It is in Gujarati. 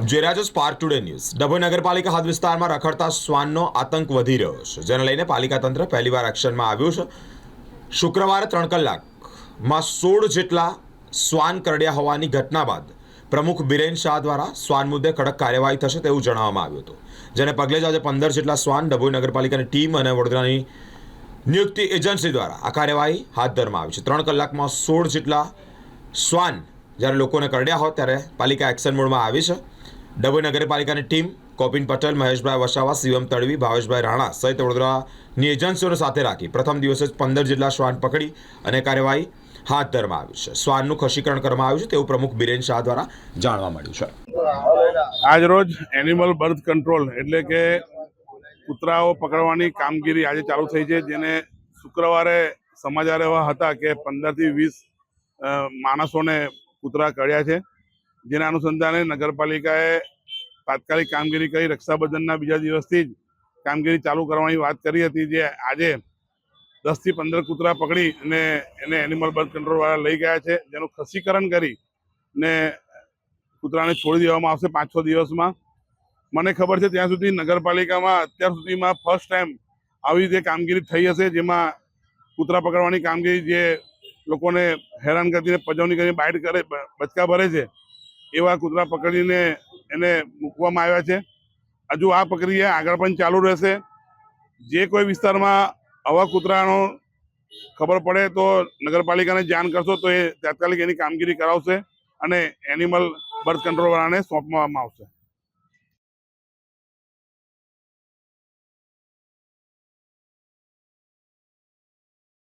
જોઈ રહ્યા છો સ્પાર્ક ટુડે ન્યૂઝ ડભોઈ નગરપાલિકા હદ વિસ્તારમાં રખડતા શ્વાનનો આતંક વધી રહ્યો છે, જેને લઈને પાલિકા તંત્ર પહેલીવાર એક્શનમાં આવ્યું છે. શુક્રવારે ત્રણ કલાકમાં સોળ જેટલા શ્વાન કરડ્યા હોવાની ઘટના બાદ પ્રમુખ બિરેન શાહ દ્વારા શ્વાન મુદ્દે કડક કાર્યવાહી થશે તેવું જણાવવામાં આવ્યું હતું, જેને પગલે જ આજે પંદર જેટલા શ્વાન ડભોઈ નગરપાલિકાની ટીમ અને વડોદરાની નિયુક્તિ એજન્સી દ્વારા આ કાર્યવાહી હાથ ધરવામાં આવી છે. ત્રણ કલાકમાં સોળ જેટલા શ્વાન જ્યારે લોકોને કરડ્યા હોય ત્યારે પાલિકા એક્શન મોડમાં આવી છે. ડભોઈ નગરપાલિકાની ટીમ કોપિન પટેલ, મહેશભાઈ વસાવા, શિવમ તડવી, ભાવેશભાઈ રાણા સહિત વડોદરાની એજન્સીઓને સાથે રાખી પ્રથમ દિવસે જ પંદર જેટલા શ્વાન પકડી અને કાર્યવાહી હાથ ધરવામાં આવી છે. શ્વાનનું ખસીકરણ કરવામાં આવ્યું છે તેવું પ્રમુખ બિરેન શાહ દ્વારા જાણવા મળ્યું છે. આજ રોજ એનિમલ બર્થ કંટ્રોલ એટલે કે કૂતરાઓ પકડવાની કામગીરી આજે ચાલુ થઈ છે, જેને શુક્રવારે સમાચાર એવા હતા કે પંદરથી વીસ માણસોને કૂતરા કર્યા છે. જેના અનુસંધાને નગરપાલિકાએ તાત્કાલિક કામગીરી કરી, રક્ષાબંધનના બીજા દિવસથી જ કામગીરી ચાલુ કરવાની વાત કરી હતી, જે આજે દસથી પંદર કૂતરા પકડી અને એને એનિમલ બર્થ કંટ્રોલવાળા લઈ ગયા છે. જેનું ખસીકરણ કરી ને કૂતરાને છોડી દેવામાં આવશે પાંચ છ દિવસમાં. મને ખબર છે ત્યાં સુધી નગરપાલિકામાં અત્યાર સુધીમાં ફર્સ્ટ ટાઈમ આવી રીતે કામગીરી થઈ હશે, જેમાં કૂતરા પકડવાની કામગીરી જે લોકોને હેરાન કરીને પજવણી કરીને બાઇટ કરે બચકા ભરે છે એવા કૂતરા પકડીને એને મૂકવામાં આવ્યા છે. હજુ આ પ્રક્રિયા આગળ પણ ચાલુ રહેશે. જે કોઈ વિસ્તારમાં આવા કૂતરાનો ખબર પડે તો નગરપાલિકાને જાણ કરશો તો એ તાત્કાલિક એની કામગીરી કરાવશે અને એનિમલ બર્થ કંટ્રોલવાળાને સોંપવામાં આવશે.